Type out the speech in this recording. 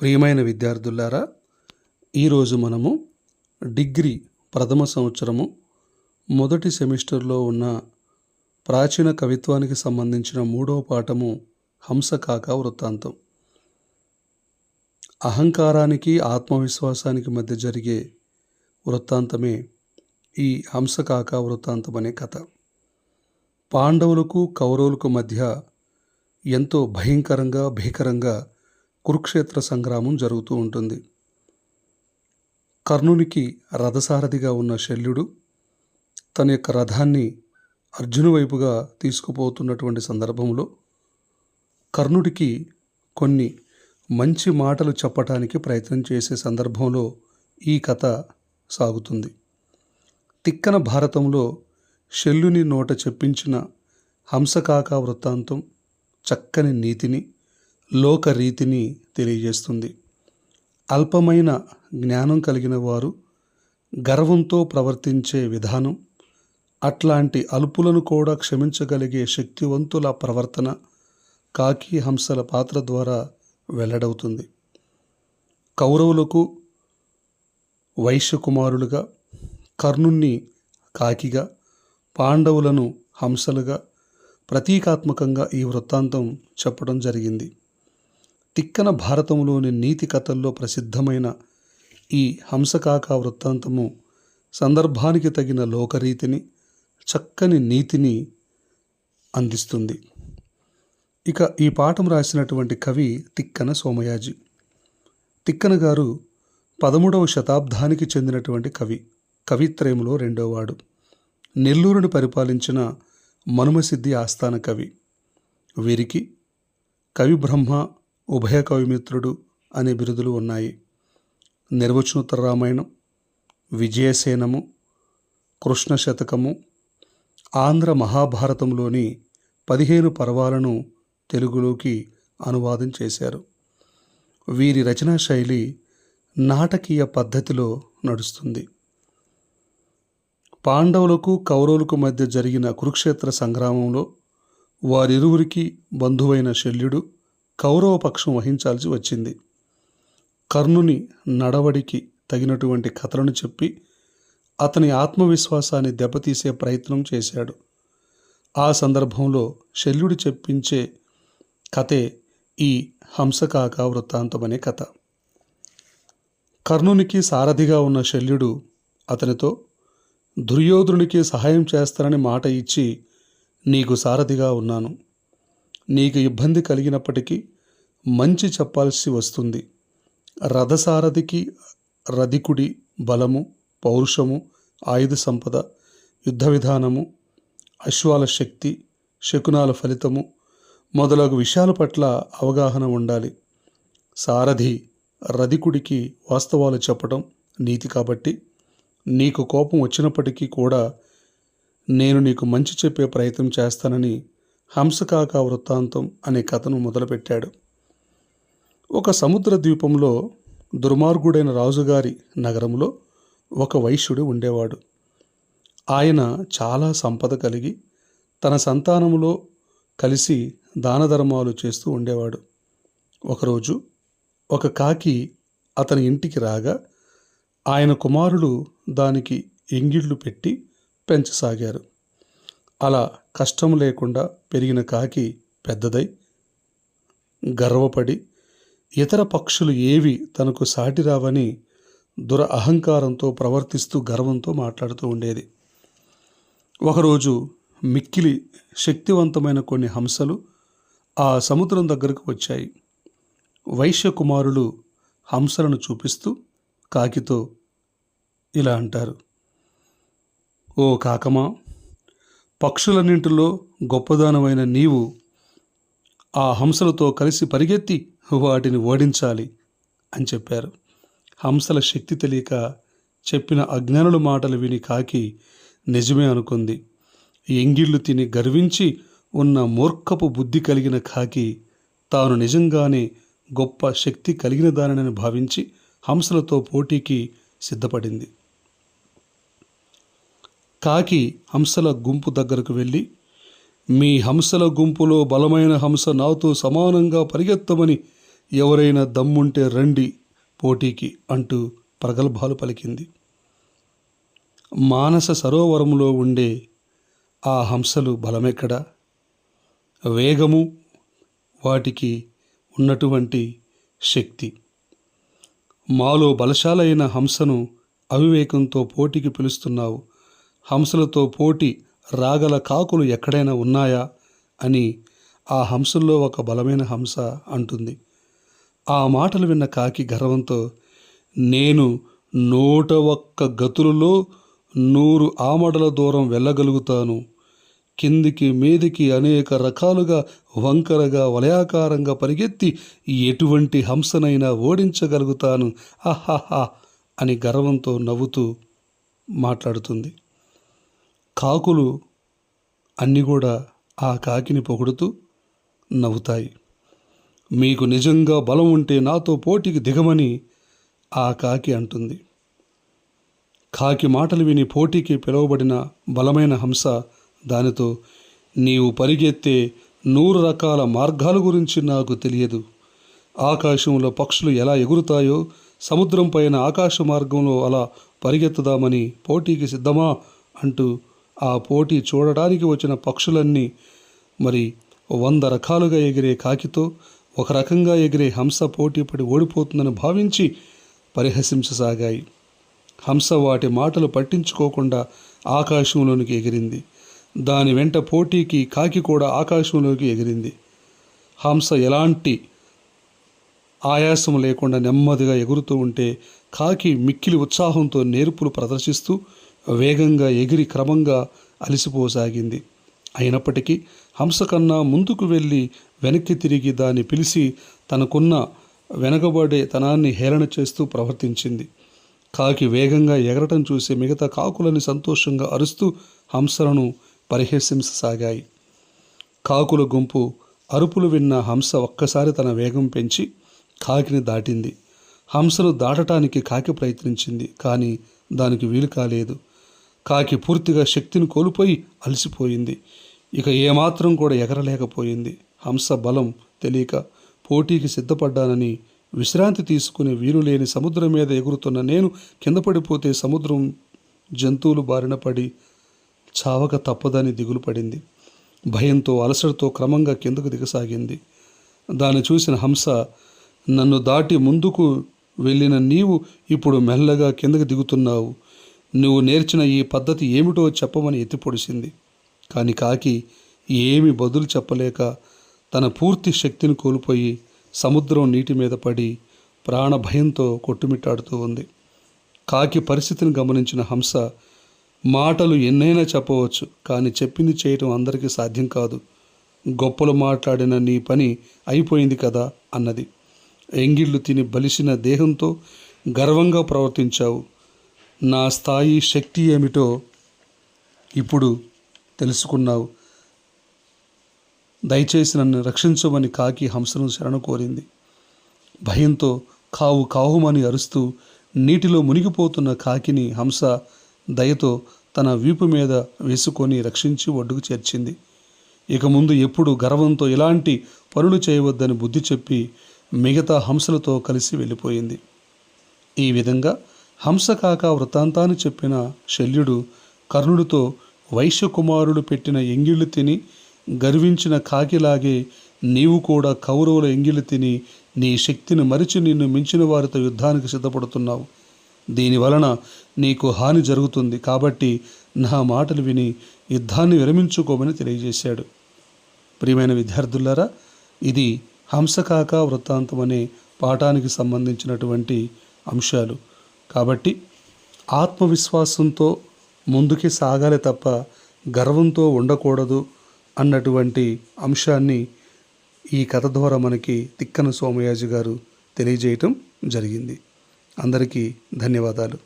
ప్రియమైన విద్యార్థులారా ఈరోజు మనము డిగ్రీ ప్రథమ సంవత్సరము మొదటి సెమిస్టర్లో ఉన్న ప్రాచీన కవిత్వానికి సంబంధించిన మూడవ పాఠము హంసకాక వృత్తాంతం. అహంకారానికి ఆత్మవిశ్వాసానికి మధ్య జరిగే వృత్తాంతమే ఈ హంసకాక వృత్తాంతం అనే కథ. పాండవులకు కౌరవులకు మధ్య ఎంతో భయంకరంగా భీకరంగా కురుక్షేత్ర సంగ్రామం జరుగుతూ ఉంటుంది. కర్ణునికి రథసారథిగా ఉన్న శల్యుడు తన యొక్క రథాన్ని అర్జును వైపుగా తీసుకుపోతున్నటువంటి సందర్భంలో కర్ణుడికి కొన్ని మంచి మాటలు చెప్పటానికి ప్రయత్నం చేసే సందర్భంలో ఈ కథ సాగుతుంది. తిక్కన భారతంలో శల్యుని నోట చెప్పించిన హంసకాక వృత్తాంతం చక్కని నీతిని లోక రీతిని తెలియజేస్తుంది. అల్పమైన జ్ఞానం కలిగిన వారు గర్వంతో ప్రవర్తించే విధానం అట్లాంటి అల్పులను కూడా క్షమించగలిగే శక్తివంతుల ప్రవర్తన కాకి హంసల పాత్ర ద్వారా వెల్లడవుతుంది. కౌరవులకు వైశ్యకుమారులుగా కర్ణుణ్ణి కాకిగా పాండవులను హంసలుగా ప్రతీకాత్మకంగా ఈ వృత్తాంతం చెప్పడం జరిగింది. తిక్కన భారతంలోని నీతి కథల్లో ప్రసిద్ధమైన ఈ హంసకాక వృత్తాంతము సందర్భానికి తగిన లోకరీతిని చక్కని నీతిని అందిస్తుంది. ఇక ఈ పాఠం రాసినటువంటి కవి తిక్కన సోమయాజి. తిక్కన గారు పదమూడవ శతాబ్దానికి చెందినటువంటి కవి కవిత్రయంలో రెండోవాడు. నెల్లూరుని పరిపాలించిన మనుమసిద్ధి ఆస్థాన కవి. వీరికి కవి బ్రహ్మ ఉభయ కవిమిత్రుడు అనే బిరుదులు ఉన్నాయి. నిర్వచనోత్తర రామాయణం విజయసేనము కృష్ణ శతకము ఆంధ్ర మహాభారతంలోని పదిహేను పర్వాలను తెలుగులోకి అనువాదం చేశారు. వీరి రచనా శైలి నాటకీయ పద్ధతిలో నడుస్తుంది. పాండవులకు కౌరవులకు మధ్య జరిగిన కురుక్షేత్ర సంగ్రామంలో వారిరువురికి బంధువైన శల్యుడు కౌరవ పక్షం వహించాల్సి వచ్చింది. కర్ణుని నడవడికి తగినటువంటి కథలను చెప్పి అతని ఆత్మవిశ్వాసాన్ని దెబ్బతీసే ప్రయత్నం చేశాడు. ఆ సందర్భంలో శల్యుడు చెప్పించే కథే ఈ హంసకాక వృత్తాంతం అనే కథ. కర్ణునికి సారథిగా ఉన్న శల్యుడు అతనితో దుర్యోధనునికి సహాయం చేస్తానని మాట ఇచ్చి నీకు సారథిగా ఉన్నాను. నీకు ఇబ్బంది కలిగినప్పటికీ మంచి చెప్పాల్సి వస్తుంది. రథసారథికి రధికుడి బలము పౌరుషము ఆయుధ సంపద యుద్ధ విధానము అశ్వాల శక్తి శకునాల ఫలితము మొదలగు విషయాల పట్ల అవగాహన ఉండాలి. సారథి రధికుడికి వాస్తవాలు చెప్పడం నీతి కాబట్టి నీకు కోపం వచ్చినప్పటికీ కూడా నేను నీకు మంచి చెప్పే ప్రయత్నం చేస్తానని హంసకాక వృత్తాంతం అనే కథను మొదలుపెట్టాడు. ఒక సముద్ర ద్వీపంలో దుర్మార్గుడైన రాజుగారి నగరంలో ఒక వైశ్యుడు ఉండేవాడు. ఆయన చాలా సంపద కలిగి తన సంతానములో కలిసి దానధర్మాలు చేస్తూ ఉండేవాడు. ఒకరోజు ఒక కాకి అతని ఇంటికి రాగా ఆయన కుమారులు దానికి ఎంగిళ్ళు పెట్టి పెంచసాగారు. అలా కష్టం లేకుండా పెరిగిన కాకి పెద్దదై గర్వపడి ఇతర పక్షులు ఏవి తనకు సాటి రావని దుర అహంకారంతో ప్రవర్తిస్తూ గర్వంతో మాట్లాడుతూ ఉండేది. ఒకరోజు మిక్కిలి శక్తివంతమైన కొన్ని హంసలు ఆ సముద్రం దగ్గరకు వచ్చాయి. వైశ్య కుమారులు హంసలను చూపిస్తూ కాకితో ఇలా అంటారు ఓ కాకమా పక్షులన్నింటిలో గొప్పదానమైన నీవు ఆ హంసలతో కలిసి పరిగెత్తి వాటిని ఓడించాలి అని చెప్పారు. హంసల శక్తి తెలియక చెప్పిన అజ్ఞానుల మాటలు విని కాకి నిజమే అనుకుంది. ఎంగిళ్ళు తిని గర్వించి ఉన్న మూర్ఖపు బుద్ధి కలిగిన కాకి తాను నిజంగానే గొప్ప శక్తి కలిగిన దానిని భావించి హంసలతో పోటీకి సిద్ధపడింది. కాకి హంసల గుంపు దగ్గరకు వెళ్ళి మీ హంసల గుంపులో బలమైన హంస నాతో సమానంగా పరిగెత్తమని ఎవరైనా దమ్ముంటే రండి పోటీకి అంటూ ప్రగల్భాలు పలికింది. మానస సరోవరంలో ఉండే ఆ హంసలు బలమెక్కడా? వేగము వాటికి ఉన్నటువంటి శక్తి. మాలో బలశాలైన హంసను అవివేకంతో పోటీకి పిలుస్తున్నావు. హంసలతో పోటీ రాగల కాకులు ఎక్కడైనా ఉన్నాయా అని ఆ హంసల్లో ఒక బలమైన హంస అంటుంది. ఆ మాటలు విన్న కాకి గర్వంతో నేను నూట ఒక్క గతులలో నూరు ఆమడల దూరం వెళ్ళగలుగుతాను. కిందికి మీదికి అనేక రకాలుగా వంకరగా వలయాకారంగా పరిగెత్తి ఎటువంటి హంసనైనా ఓడించగలుగుతాను. అహహా అని గర్వంతో నవ్వుతూ మాట్లాడుతుంది. కాకులు అన్నీ కూడా ఆ కాకిని పొగుడుతూ నవ్వుతాయి. మీకు నిజంగా బలం ఉంటే నాతో పోటీకి దిగమని ఆ కాకి అంటుంది. కాకి మాటలు విని పోటీకి పిలువబడిన బలమైన హంస దానితో నీవు పరిగెత్తే నూరు రకాల మార్గాల గురించి నాకు తెలియదు. ఆకాశంలో పక్షులు ఎలా ఎగురుతాయో సముద్రం పైన ఆకాశ మార్గంలో అలా పరిగెత్తుదామని పోటీకి సిద్ధమా? అంటూ ఆ పోటీ చూడడానికి వచ్చిన పక్షులన్నీ మరి వంద రకాలుగా ఎగిరే కాకితో ఒక రకంగా ఎగిరే హంస పోటీపడి ఓడిపోతుందని భావించి పరిహసించసాగాయి. హంస వాటి మాటలు పట్టించుకోకుండా ఆకాశంలోనికి ఎగిరింది. దాని వెంట పోటీకి కాకి కూడా ఆకాశంలోకి ఎగిరింది. హంస ఎలాంటి ఆయాసం లేకుండా నెమ్మదిగా ఎగురుతూ ఉంటే కాకి మిక్కిలి ఉత్సాహంతో నేర్పులు ప్రదర్శిస్తూ వేగంగా ఎగిరి క్రమంగా అలసిపోసాగింది. అయినప్పటికీ హంస కన్నా ముందుకు వెళ్ళి వెనక్కి తిరిగి దాన్ని పిలిచి తనకున్న వెనకబడే తనాన్ని హేళన చేస్తూ ప్రవర్తించింది. కాకి వేగంగా ఎగరటం చూసి మిగతా కాకులని సంతోషంగా అరుస్తూ హంసలను పరిహసించసాగాయి. కాకుల గుంపు అరుపులు విన్న హంస ఒక్కసారి తన వేగం పెంచి కాకిని దాటింది. హంసను దాటటానికి కాకి ప్రయత్నించింది కానీ దానికి వీలు కాలేదు. కాకి పూర్తిగా శక్తిని కోల్పోయి అలసిపోయింది. ఇక ఏమాత్రం కూడా ఎగరలేకపోయింది. హంస బలం తెలియక పోటీకి సిద్ధపడ్డానని విశ్రాంతి తీసుకునే వీలు లేని సముద్రం మీద ఎగురుతున్న నేను కింద పడిపోతే సముద్రం జంతువులు బారిన పడి చావక తప్పదని దిగులు పడింది. భయంతో అలసటతో క్రమంగా కిందకు దిగసాగింది. దాన్ని చూసిన హంస నన్ను దాటి ముందుకు వెళ్ళిన నీవు ఇప్పుడు మెల్లగా కిందకు దిగుతున్నావు. నువ్వు నేర్చిన ఈ పద్ధతి ఏమిటో చెప్పమని ఎత్తిపొడిసింది. కానీ కాకి ఏమి బదులు చెప్పలేక తన పూర్తి శక్తిని కోల్పోయి సముద్రం నీటి మీద పడి ప్రాణ భయంతో కొట్టుమిట్టాడుతూ ఉంది. కాకి పరిస్థితిని గమనించిన హంస మాటలు ఎన్నైనా చెప్పవచ్చు కానీ చెప్పింది చేయటం అందరికీ సాధ్యం కాదు. గొప్పలు మాట్లాడిన నీ పని అయిపోయింది కదా అన్నది. ఎంగిళ్ళు తిని బలిసిన దేహంతో గర్వంగా ప్రవర్తించావు. నా స్థాయి శక్తి ఏమిటో ఇప్పుడు తెలుసుకున్నావు. దయచేసి నన్ను రక్షించమని కాకి హంసను శరణు కోరింది. భయంతో కావు కావుమని అరుస్తూ నీటిలో మునిగిపోతున్న కాకిని హంస దయతో తన వీపు మీద వేసుకొని రక్షించి ఒడ్డుకు చేర్చింది. ఇక ముందు ఎప్పుడు గర్వంతో ఇలాంటి పనులు చేయవద్దని బుద్ధి చెప్పి మిగతా హంసలతో కలిసి వెళ్ళిపోయింది. ఈ విధంగా హంసకాక వృత్తాంతాన్ని చెప్పిన శల్యుడు కర్ణుడితో వైశ్యకుమారుడు పెట్టిన ఎంగిళ్ళు తిని గర్వించిన కాకిలాగే నీవు కూడా కౌరవుల ఎంగిళ్ళు తిని నీ శక్తిని మరిచి నిన్ను మించిన వారితో యుద్ధానికి సిద్ధపడుతున్నావు. దీని వలన నీకు హాని జరుగుతుంది కాబట్టి నా మాటలు విని యుద్ధాన్ని విరమించుకోమని తెలియజేశాడు. ప్రియమైన విద్యార్థులారా ఇది హంసకాక వృత్తాంతం అనే పాఠానికి సంబంధించినటువంటి అంశాలు. కాబట్టి ఆత్మవిశ్వాసంతో ముందుకి సాగాలి తప్ప గర్వంతో ఉండకూడదు అన్నటువంటి అంశాన్ని ఈ కథ ద్వారా మనకి తిక్కన సోమయాజు గారు తెలియజేయటం జరిగింది. అందరికీ ధన్యవాదాలు.